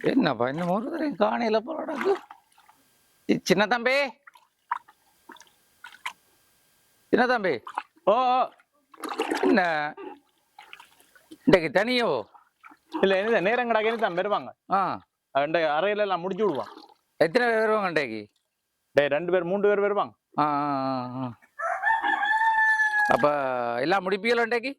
என்னப்பா ஒரு தடவை காணையில போறாங்க சின்ன தம்பி. சின்ன தம்பி. ஓ. என்ன? இன்றைக்கு தனியோ? இல்ல என்ன நேரம் கிடக்கு தான் வருவாங்க. ஆ. அந்த அறையில எல்லாம் முடிச்சு விடுவான். எத்தனை பேர் வருவாங்க இன்றைக்கு? டேய் ரெண்டு பேர் மூன்று பேர் வருவாங்க. அப்ப எல்லாம் முடிப்பீங்களோ இன்றைக்கு?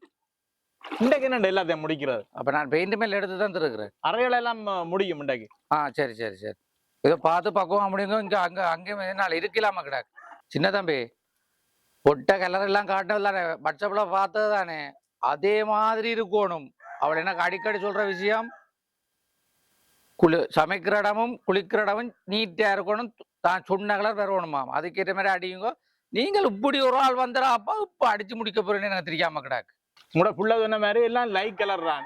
இன்றைக்கு என்ன எல்லாத்தையும் முடிக்கிறது? அப்ப நான் பெயிண்ட் மேல எடுத்து தான் இருக்கிறேன் அறையில எல்லாம் முடியும் இன்றைக்கு? ஆ சரி சரி சரி. ஏதோ பார்த்து பக்குவம் முடியுங்க. இங்க அங்க அங்கே நாள் இருக்கலாம கிடாக்கு. சின்ன தம்பி பொட்ட கலர் எல்லாம் காட்டினது வாட்ஸ்அப்ல பார்த்தது தானே? அதே மாதிரி இருக்கணும். அவள் எனக்கு அடிக்கடி சொல்ற விஷயம் குளி சமைக்கிற இடமும் குளிக்கிற இடமும் நீட்டா இருக்கணும். தான் சொன்ன கலர் வரணுமாம். அதுக்கேற்ற மாதிரி அடியுங்க. நீங்கள் இப்படி ஒரு ஆள் வந்துடா அப்பா இப்ப அடிச்சு முடிக்க போறேன்னு எனக்கு தெரியாம கிடாக்கு. உங்களோட புள்ள சொன்ன மாதிரி எல்லாம் லைட் கலர் தான்.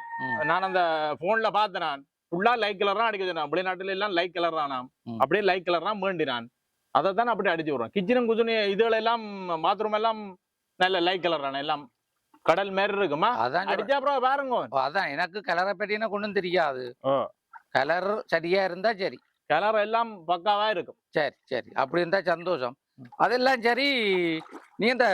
நான் அந்த போன்ல பார்த்தேன் ஃபுல்லா லைட் கலர் தான் அடிக்க சொன்னேன். வெளிநாட்டுல எல்லாம் லைட் கலர். அப்படியே லைட் கலர் தான் வேண்டினான் அதை தான் அப்படி அடிச்சு விடுறோம் கிச்சனும் குச்சனு இதுகள் எல்லாம் பாத்ரூம் எல்லாம் நல்ல லைட் கலர் தானே எல்லாம் கடல் மாதிரி இருக்குமா? அதான். அடிச்சா அப்புறம் பாருங்க. அதான். எனக்கு கலரை பற்றின கொண்டும் தெரியாது. கலர் சரியா இருந்தா சரி. கலர் எல்லாம் பக்காவா இருக்கும். சரி சரி. அப்படி இருந்தா சந்தோஷம். அதெல்லாம் சரி நீ இந்த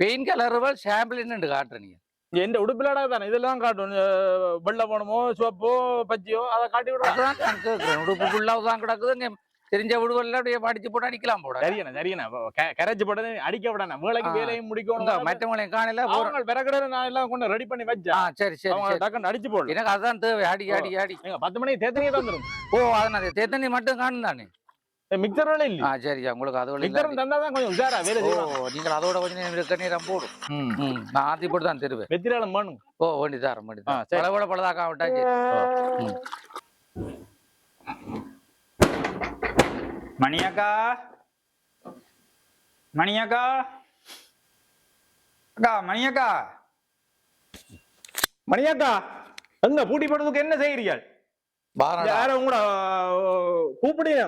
பெயிண்ட் கலர் சாம்பிள் என்னண்டு காட்டுற நீ. எந்த உடுப்பிலடா தானே இதெல்லாம் காட்டும் அஹ் வெள்ளை போனமோ சிவப்போ பச்சையோ அதை காட்டி விடுறோம் அதான் நான் கேட்கிறேன் உடுப்பு ஃபுல்லாக தான் கிடக்குது. இங்க தெரிஞ்ச விடுவெல்லாம் அப்படியே படிச்சு போட்டு அடிக்கலாம் போட சரியண்ணா சரியண்ணா. கரைச்சு போட்டது அடிக்க விடணும் வேலைக்கு. வேலையும் முடிக்கணும். மற்றவங்களையும் காணையில போற அவங்க பிறகு நான் எல்லாம் கொண்டு ரெடி பண்ணி வச்சா ஆ சரி சரி டக்குன்னு அடிச்சு போடல எனக்கு அதுதான் தேவை. அடி அடி அடி. பத்து மணிக்கு தேத்தனியே தந்துரும். ஓ அதனால தேத்தண்ணி மட்டும் காணும் தானே மிக்சர் வேலை இல்ல ஆ சரி உங்களுக்கு அது வழி மிக்சர் தந்தா தான் கொஞ்சம் உஷாரா வேலை ஓ செய்வாங்க. நீங்கள் அதோட கொஞ்சம் நேரம் இருக்க நேரம் போடும். ம். நான் ஆத்தி போட்டு தான் தருவேன். வெத்திராலம் வேணும். ஓ வேண்டி தரேன் வேண்டி ஆ, சரி. பல கூட பலதாக்கா விட்டா சரி ம். மணியக்கா? மணியக்கா? அக்கா மணியக்கா? மணியாக்கா எங்க பூட்டி போடுறதுக்கு என்ன செய்கிறீர்கள் யாரும் உங்களோட கூப்பிடுங்க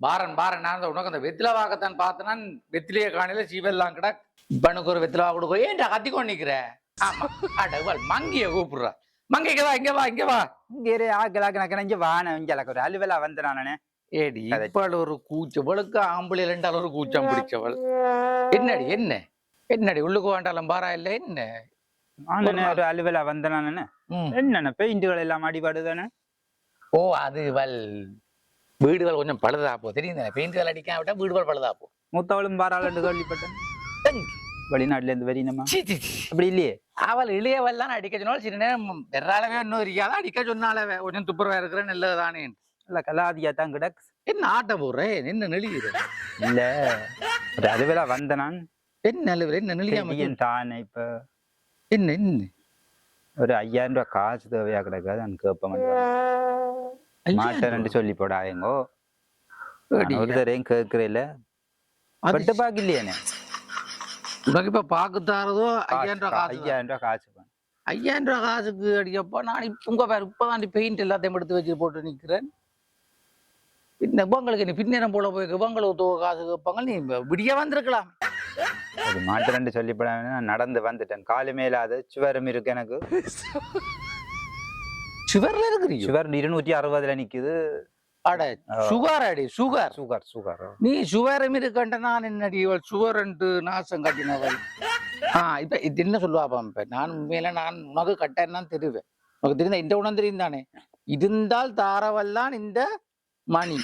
பாரன் பாரன் நான் உனக்கு அந்த வெத்தில வாக்கத்தான் பார்த்தனா வெத்திலேயே காணையில சீவெல்லாம் கிட இப்ப எனக்கு ஒரு வெத்தில வாக்கு கொடுக்க. ஏன்டா கத்திக்கொண்டு நிக்கிற? ஆமா. அடவள் மங்கிய கூப்பிடுறா. மங்கைக்கு வா இங்க வா இங்க வா. இங்கே ஆக்கலாக்க நான் இங்கே வான இங்கே ஒரு அலுவலா வந்து நானே. ஏடி. இப்பள் ஒரு கூச்சவளுக்கு ஆம்பளை ரெண்டால் ஒரு கூச்சம் பிடிச்சவள். என்னடி என்ன? என்னடி உள்ளுக்கு வேண்டாலும் பாரா இல்ல என்ன? ஒரு அலுவலா வந்த நானே? ம். என்னென்ன பெயிண்டுகள் எல்லாம் அடிபாடு தானே ஓ அது வல் வீடுகள் கொஞ்சம் பழுதா போ தெரியும் பெயிண்ட்கள் அடிக்காம விட்டா வீடுகள் பழுதா போ மூத்தவளும் பாராளுன்னு கேள்விப்பட்டேன். வெளிநாட்டுல இருந்து வரீனமா. அப்படி இல்லையே? அவள் இளையவள் தான் அடிக்க சொன்னால் சில நேரம் வெறாலவே இன்னும் இருக்காத? அடிக்க சொன்னாலவே கொஞ்சம் துப்புரவா இருக்கிற நல்லதுதானே. இல்ல கலாதியா தான் கிடக்கு என்ன ஆட்ட போடுறேன் என்ன நெளியுது இல்ல. ஒரு அலுவலா வந்த நான் என்ன என்ன நெளியாம தானே இப்ப. என்ன என்ன? ஒரு ஐயாயிரம் ரூபாய் காசு தேவையா கிடக்காது? நான் கேட்ப மாட்டேன்னு சொல்லி போடாதீங்கோ ஒரு தரையும் கேட்கறேன் அது பட்டு பாக்கு இல்லையானே உனக்கு இப்ப பாக்கு தாரதோ ஐயாயிரம் ரூபாய் காசு ஐயாயிரம் ரூபாய் காசு. ஐயாயிரம் ரூபாய் காசுக்கு அடிக்கப்பா நான் இப்ப உங்க பேர் இப்பதான் பெயிண்ட் எல்லாத்தையும் எடுத்து வச்சு போட்டு நிக்கிறேன். பின்ன உங்களுக்கு நீ பின்னேரம் போல போய் இவங்களுக்கு தோ காசு கேட்பாங்க நீ விடிய வந்திருக்கலாம். அது மாட்டேன்னு சொல்லி போடாம நான் நடந்து வந்துட்டேன். காலு மேலாது சுவரும் இருக்கு எனக்கு. சுகர்ல இருக்கிறீங்க. சுவர் இருநூற்றி அறுபதுல நிக்குது. அட சுகர் அடி சுகர். Sugar sugar. நீ சுவரம் இருக்கண்ட நான் என்னடி இவள் சுவரண்டு நாசம் கட்டினவள்? ஆ இப்ப இது என்ன சொல்லுவாப்பா இப்ப நான் உண்மையில நான் உனக்கு கட்டேன்னு தெரிவேன். உனக்கு தெரிந்த இந்த உணம் தெரியும் தானே? இருந்தால் தாரவல்லான் இந்த மணி.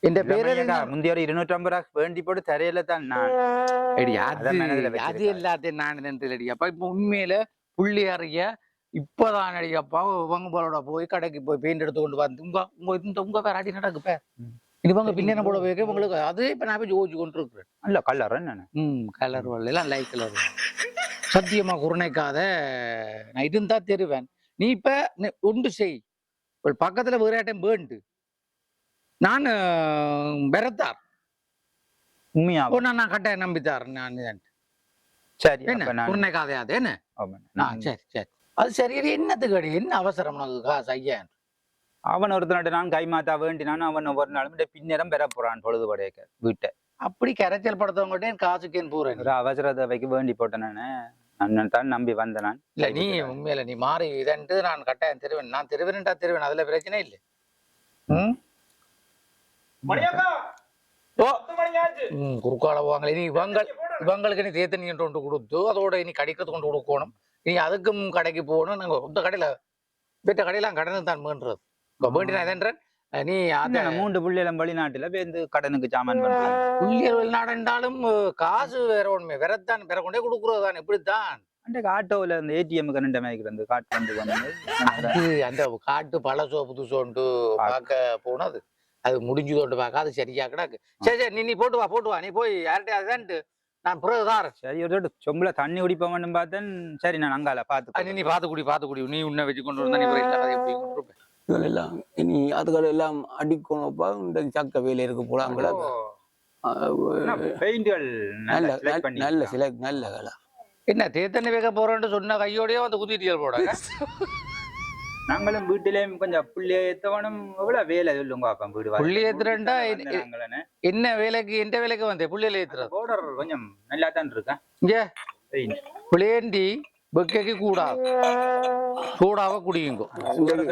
என்ற பேரு முந்தைய இருநூற்றி ஐம்பது ரூபா வேண்டி போட்டு தரையில தான் நான். அத. எல்லாத்தையும் நான் நினைத்தலடி அப்ப இப்ப உண்மையில புள்ளி அறிய இப்பதான் உங்க போலோட போய் கடைக்கு போய் பெயிண்ட் எடுத்து கொண்டு வந்து உங்க உங்க இந்த உங்க வேற அடி நடக்கு பே ம். இவங்க பின்னேன போல போய் உங்களுக்கு அது இப்ப நான் போய் யோசிச்சு கொண்டு இருக்கிறேன் இல்ல கல்லர் என்ன? ம் கலர் வரல. எல்லாம் லைட் கலர் சத்தியமா குருணைக்காத நான் இருந்தா தெருவேன் நீ இப்ப ஒன்று செய். ஒரு பக்கத்துல வேற டைம் வேண்டு நான் பெறத்தார் உண்மையா? நான் நான் கட்டாயம் நம்பித்தார் நான். சரி என்ன? நான் குருணைக்காதையாது என்ன? சரி சரி. அது சரி என்னத்துக்கு அடி? என்ன அவசரம் உனக்கு காசு ஐயா அவன் ஒருத்தனோட நான் கை மாத்தா வேண்டினான் அவன் ஒரு நாளும் பின்னரம் பெற போறான் பொழுது படையக்க வீட்டை. அப்படி கரைச்சல் படுத்தவங்ககிட்ட காசுக்கேன்னு போறேன் ஒரு அவசர தேவைக்கு வேண்டி போட்டேன் நானு. நான் தான் நம்பி வந்த நான். இல்ல நீ உண்மையில நீ மாறி இதன்ட்டு நான் கட்டாயம் திருவேன். நான் திருவேன்டா திருவேன் அதுல பிரச்சனை இல்லை. ம்? மணியக்கா ஓ! பத்து மணி ஆச்சு. ம் குறுக்கால போவாங்களே. இனி இவங்க இவங்களுக்கு நீ கொண்டு கொடுத்து அதோட இனி கடைக்கிறது கொண்டு கொடுக்கணும். இனி அதுக்கும் கடைக்கு போகணும். நாங்க இந்த கடையில வீட்ட கடையெல்லாம் கடனுக்கு தான் வேண்டுறது இப்போ வேண்டி நான் இதன்றேன் நீ அந்த மூன்று பிள்ளைகளும் வெளிநாட்டுல பேருந்து கடனுக்கு சாமான் பண்றாங்க. புள்ளியர் வெளிநாடுன்றாலும் காசு வேற ஒண்ணுமே வேறத்தான் வேற கொண்டே கொடுக்குறது தான். இப்படித்தான். அன்றைக்கு ஆட்டோவில் இந்த ஏடிஎம் கரண்ட் மேய்க்கிறது காட்டு வந்து வந்து அந்த காட்டு பழசோ புதுசோண்டு பார்க்க போனது. அது முடிஞ்சதோண்டு பார்க்க அது சரியா கிடக்கு. சரி சரி நீ நீ போட்டு வா போட்டு வா. நீ போய் யார்கிட்ட அதுதான்ட்டு நான் பிறகு தான் சரி ஒரு தடவை சொம்புல தண்ணி குடிப்போம்னு பார்த்தேன். சரி நான் அங்கால நீ பார்த்து நீ பாத்து குடி பாத்து குடி. நீ உன்னை வச்சு கொண்டு வந்தா நீ வருவ? இதுகளெல்லாம் இனி அதுகள் எல்லாம் அடிக்கணும்ப்பா. இந்த சக்க வேலை இருக்கு போலாங்களா பெயிண்டுகள் நல்ல நல்ல. சில நல்ல கலா என்ன தேத்தண்ணி வைக்க போறேன்னு சொன்ன கையோடய வந்து குத்திட்டியல் போட நாங்களும் வீட்டிலேயும் கொஞ்சம் புள்ளிய ஏத்தவனும் எவ்வளவு வேலை சொல்லுங்க அப்ப வீடு வாசல். புள்ளி ஏத்துறேன்டா, வந்து இது- நாங்களே. என்ன வேலைக்கு எந்த வேலைக்கு வந்தேன் புள்ளியில ஏத்துறது? powder கொஞ்சம் நல்லா தான் இருக்கேன் இங்க. புளியண்டி வெக்கைக்கு கூடாது சூடாக குடியுங்க.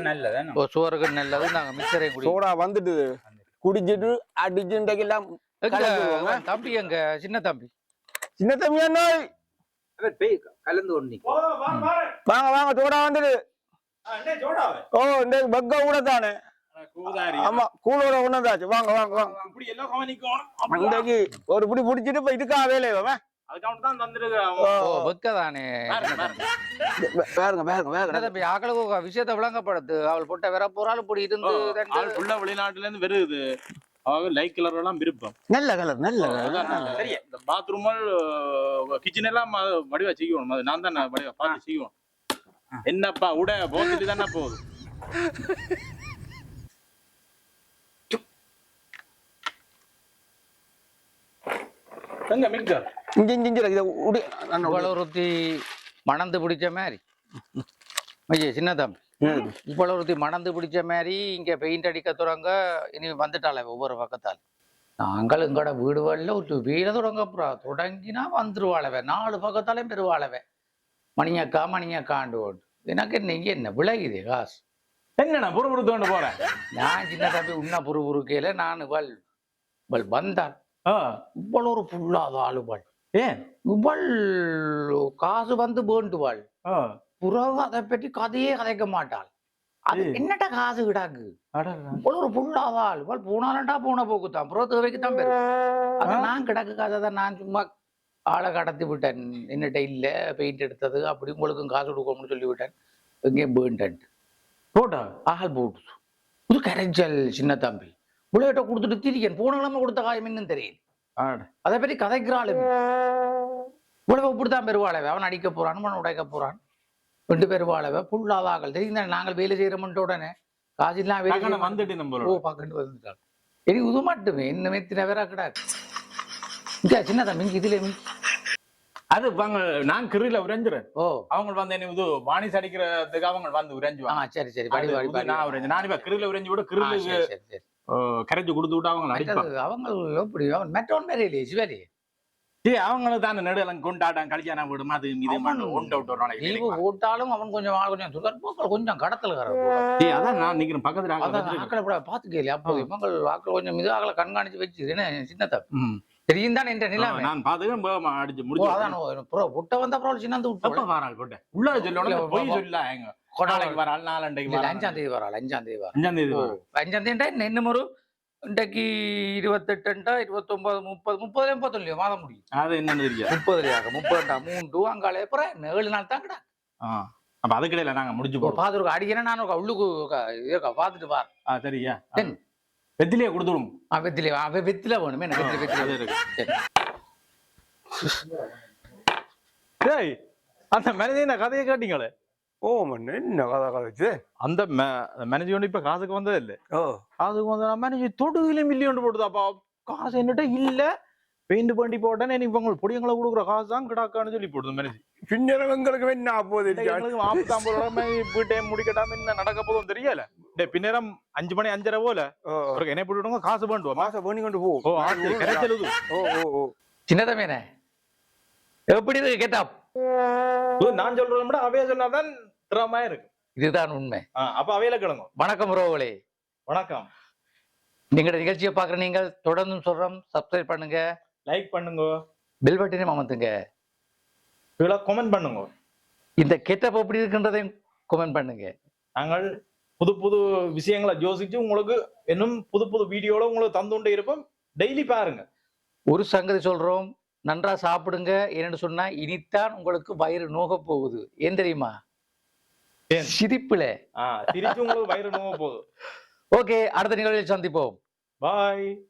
நல்லதான்? இப்போ சோறுக்கு நல்லது நாங்க மிக்சரை குடி சோடா வந்துட்டு குடிச்சிட்டு கலந்துருவாங்க. தம்பி எங்க? சின்ன தம்பி. சின்ன அவர் பேய் கலந்து வாங்க வாங்க சோடா வந்துட்டு. ஓ இந்த பக்க கூட தானே கூதாரி. ஆமா கூலோட ஒண்ணதாச்சு வாங்க வாங்க வாங்க. இப்படி எல்லாம் கவனிக்கணும் இன்றைக்கு ஒரு பிடி பிடிச்சிட்டு இப்ப இதுக்கா வேலை அவன் அதுக்காக தான் தந்துருக்கு. ஓ, ஓ வெக்க தானே பாருங்க. பாருங்க வே- வேறுங்க வேறுங்க என்ன வேறுங்க தம்பி ஆக்களுக்கு விஷயத்தை விளங்கப்படுத்து. அவள் போட்ட வேற போறாலும் இப்படி இருந்து வெளிநாட்டுல இருந்து வருது. அவங்க லைட் கலர் எல்லாம் விருப்பம். நல்ல கலர் நல்ல சரி இந்த பாத்ரூம் கிச்சன் எல்லாம் ம- வடிவா செய்யணும். நான் தான் வடிவா பார்த்து செய்வோம் என்னப்பா உட போத்துட்டு தானே போகுது? எங்க மிக்சர் இஞ்சி இஞ்சி இஞ்சி இதை உடி. ஒருத்தி மணந்து பிடிச்ச மாதிரி. ஐயே சின்ன தம்பி. ஒருத்தி மணந்து பிடிச்ச மாதிரி இங்க பெயிண்ட் அடிக்க தொடங்க இனி வந்துட்டாளே ஒவ்வொரு பக்கத்தால் நாங்கள் எங்கட வீடுகளில் ஒரு வீட தொடங்க போறோம் தொடங்கினா வந்துருவாளவே. நாலு பக்கத்தாலையும் பெருவாளவே மணியக்கா மணியக்காண்டு ஓட்டு எனக்கு என்ன இங்க என்ன விலகுது காசு என்னண்ணா புறப்புறுத்து கொண்டு போறேன்? நான் சின்ன தம்பி உன்ன புரு புருக்கையில நான் இவள் இவள் வந்தாள். ஆ, இவ்வளவு ஒரு புல்லாத ஆளுவாள். ஏன்? இவள் காசு வந்து வேண்டுவாள். புறவு அதை பற்றி கதையே கதைக்க மாட்டாள். அது. என்னட்ட காசு கிடாக்கு? அடடா. இவ்வளவு ஒரு புல்லாதாள் இவள் போனாலண்டா போன போக்குத்தான் புற தேவைக்கு தான் பெரும் அது நான் கிடக்கு கதை தான். நான் சும்மா ஆளை கடத்தி விட்டேன். என்னட்ட இல்ல பெயிண்ட் எடுத்தது அப்படி உங்களுக்கும் காசு கொடுக்கணும்னு சொல்லி விட்டேன். எங்கேயும் வேண்டேன் போட்டா ஆள் போட்டு புது கரைச்சல் சின்ன தம்பி. புள்ளையிட்ட கொடுத்துட்டு திரிக்கன். போன கிழமை கொடுத்த காயம் இன்னும் தெரியல. அட. அதை பற்றி கதைக்கிறாள் இவ்வளவு இப்படித்தான் பெருவாளவே அவன் அடிக்க போறான் அவன் உடைக்க போறான். ரெண்டு பெருவாளவை புல்லாதாக்கள் தெரியும் தானே நாங்கள் வேலை செய்யறோம்ன்ற உடனே. டக்குனு செய்ய வந்துட்டு ஓ நம்மளோட பார்க்கண்டு வந்துட்டாள். இனி இது மட்டுமே இன்னுமே தின வேற கிடாது சின்ன தம்பி இதுல. அது வாங்க நான் கிரில உறைஞ்சுறேன். ஓ. அவங்க வந்து என்ன இது வாணிஸ் அடிக்கிறதுக்கு அவங்க வந்து உறைஞ்சுவாங்க. சரி சரி நான் உறைஞ்சு நான் இப்ப கிரில உறைஞ்சு விட சரி சரி சரி. கரைச்சு கொடுத்து விட்டு அவங்க அடிப்பாங்க. அவங்க எப்படி அவன் மெட்டோன் வேற இல்லையே சிவாரி சரி அவங்கள தான் நடுவில் கொண்டாட்டம் கல்யாணம் வீடு அது இது ஒன்று விட்டு போட்டாலும் அவன் கொஞ்சம் கொஞ்சம் துகர் போக்கள் கொஞ்சம் கடத்தல் ஏய், அதான் நான் நிக்கிறேன் பக்கத்துல. ஆக்களை கூட பாத்துக்கல அப்போ இவங்கள் ஆக்கள் கொஞ்சம் இது ஆக்களை கண்காணிச்சு வச்சு என்ன சின்னத்த. ம். தெரியும் தான் என்ற நிலைமை நான் பாத்துக்கிறேன் அடிச்சு முடிச்சு அதான் புட்ட வந்த அப்புறம் சின்னந்து எப்ப விட்டு வராள் போட்ட? உள்ள சொல்லணும் போய் சொல்ல எங்க. நாளைக்கு வராள் நாளண்டைக்கு வராள் அஞ்சாம் தேதி வராள் அஞ்சாம் தேதி வராள். அஞ்சாம் தேதி. அஞ்சாம் தேதி இன்னும் ஒரு இன்றைக்கு இருபத்தெட்டுண்டா இருபத்தொன்பது முப்பது முப்பதுல முப்பத்தொன்னு மாதம் முடியும். அது என்னன்னு தெரியாது. முப்பதுலையாக முப்பதுண்டா மூன்று அங்காலே அப்புறம் ஏழு நாள் தான் கிடா ஆ. அப்ப அதுக்கிடையில நாங்க முடிச்சு போறோம் பாத்துருக்கோம் அடிக்கிறேன் நான் உள்ளுக்கு பாத்துட்டு பார் ஆ சரியா தென். வெத்திலேயே கொடுத்துடும் வெத்தில அவன் வெத்தில வேணுமே என்ன வெத்தில வெத்தில. இருக்கு. அந்த மனிதன் கதையை கேட்டீங்களே? ஓ மண்ணு என்ன கதை கதைச்சு அந்த மேனேஜ் ஒன்று இப்ப காசுக்கு வந்தது இல்ல. ஓ. காசுக்கு வந்த மேனேஜ் தொடுதில மில்லியன் போட்டுதாப்பா. காசு என்னட்ட இல்ல. பெயிண்ட் பண்ணி போட்டேன் இவங்க பொடியங்களை கொடுக்குற. காசு தான் கிடாக்கான்னு சொல்லி போடுது மேனேஜ் பின்னர் எங்களுக்கு என்ன ரூபா வீட்டை முடிக்கட்டாம என்ன நடக்க போதும் தெரியல டே பின்னேரம் அஞ்சு மணி அஞ்சரை போல ஓ ஒரு என்ன போட்டுவிடுங்க காசு பண்ணுவோம் மாசம் பண்ணி கொண்டு போ கரைச்சலுது ஓ ஓ ஓ சின்னதமேனே எப்படி இருக்கு கெட்டப் நான் சொல்றதை விட அவைய சொன்னாதான் திறமையா இருக்கு இதுதான் உண்மை அப்ப அவையில கிளம்பும் வணக்கம் ரோவலே வணக்கம் நீங்களோட நிகழ்ச்சியை பார்க்குற நீங்கள் தொடர்ந்து சொல்றோம் சப்ஸ்கிரைப் பண்ணுங்க லைக் பண்ணுங்க பெல் பட்டனையும் அமர்த்துங்க கீழே கமெண்ட் பண்ணுங்க. இந்த கெட்டப் எப்படி இருக்குன்றதையும் கமெண்ட் பண்ணுங்க. நாங்கள் புது புது விஷயங்களை யோசிச்சு உங்களுக்கு இன்னும் புது புது வீடியோட உங்களுக்கு தந்துண்டே இருப்போம். டெய்லி பாருங்க. ஒரு சங்கதி சொல்றோம் நன்றா சாப்பிடுங்க என்னன்னு சொன்னா இனித்தான் உங்களுக்கு வயிறு நோக போகுது. ஏன் தெரியுமா? சிரிப்புல. உங்களுக்கு வயிறு நோவ போகுது. ஓகே அடுத்த நிகழ்ச்சியில் சந்திப்போம். பாய்